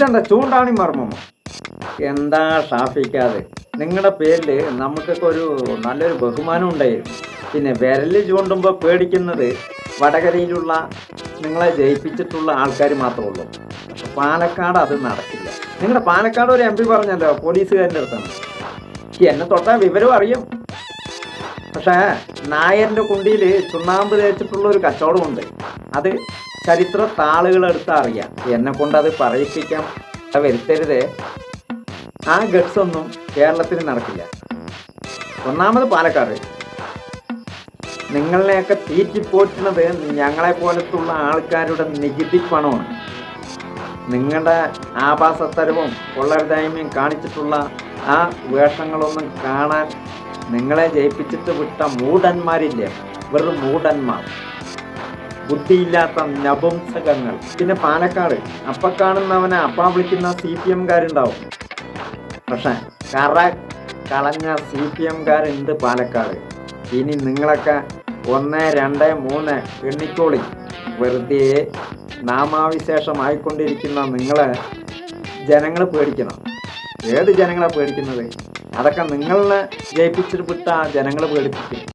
ഇതെന്താ ചൂണ്ടാണി മർമ്മം. എന്താ ഷാഫിക്കാതെ നിങ്ങളുടെ പേരിൽ നമുക്കൊക്കെ ഒരു നല്ലൊരു ബഹുമാനം ഉണ്ടായിരുന്നു. പിന്നെ വിരൽ ചൂണ്ടുമ്പോൾ പേടിക്കുന്നത് വടകരയിലുള്ള നിങ്ങളെ ജയിപ്പിച്ചിട്ടുള്ള ആൾക്കാർ മാത്രമേ ഉള്ളൂ. പാലക്കാട് അത് നടക്കില്ല. നിങ്ങളുടെ പാലക്കാട് ഒരു എം പി പറഞ്ഞല്ലോ പോലീസുകാരന്റെ അടുത്താണ്. എന്നെ തൊട്ടാൽ വിവരം അറിയും. പക്ഷേ നായരുടെ കുണ്ടിയിൽ ചുണ്ണാമ്പ് തേച്ചിട്ടുള്ള ഒരു കച്ചവടമുണ്ട്. അത് ചരിത്ര താളുകളെടുത്ത് അറിയാം. എന്നെ കൊണ്ട് അത് പറയിപ്പിക്കാൻ വരുത്തരുത്. ആ ഗഡ്സ് ഒന്നും കേരളത്തിൽ നടക്കില്ല. ഒന്നാമത് പാലക്കാട്. നിങ്ങളെയൊക്കെ തീറ്റിപ്പോറ്റുന്നത് ഞങ്ങളെ പോലത്തുള്ള ആൾക്കാരുടെ നികുതി പണമാണ്. നിങ്ങളുടെ ആഭാസത്തരവും കൊള്ളരുതായ്മയും കാണിച്ചിട്ടുള്ള ആ വേഷങ്ങളൊന്നും കാണാൻ നിങ്ങളെ ജയിപ്പിച്ചിട്ട് വിട്ട മൂടന്മാരില്ലേ വെറും മൂടന്മാർ ബുദ്ധിയില്ലാത്ത നപുംസകങ്ങൾ. പിന്നെ പാലക്കാട്. അപ്പ കാണുന്നവനെ അപ്പ വിളിക്കുന്ന സി പി എംകാരുണ്ടാവും. പക്ഷെ കറ കളഞ്ഞ സി പി എംകാരുണ്ട് പാലക്കാട്. ഇനി നിങ്ങളൊക്കെ ഒന്ന് രണ്ട് മൂന്ന് എണ്ണിക്കോളി. വെറുതെ നാമാവിശേഷമായിക്കൊണ്ടിരിക്കുന്ന നിങ്ങളെ ജനങ്ങൾ പേടിക്കണം. ഏത് ജനങ്ങളെ പേടിക്കുന്നത്? അതൊക്കെ നിങ്ങളെ ജയിപ്പിച്ചിട്ട് വിട്ട ജനങ്ങൾ പേടിപ്പിക്കും.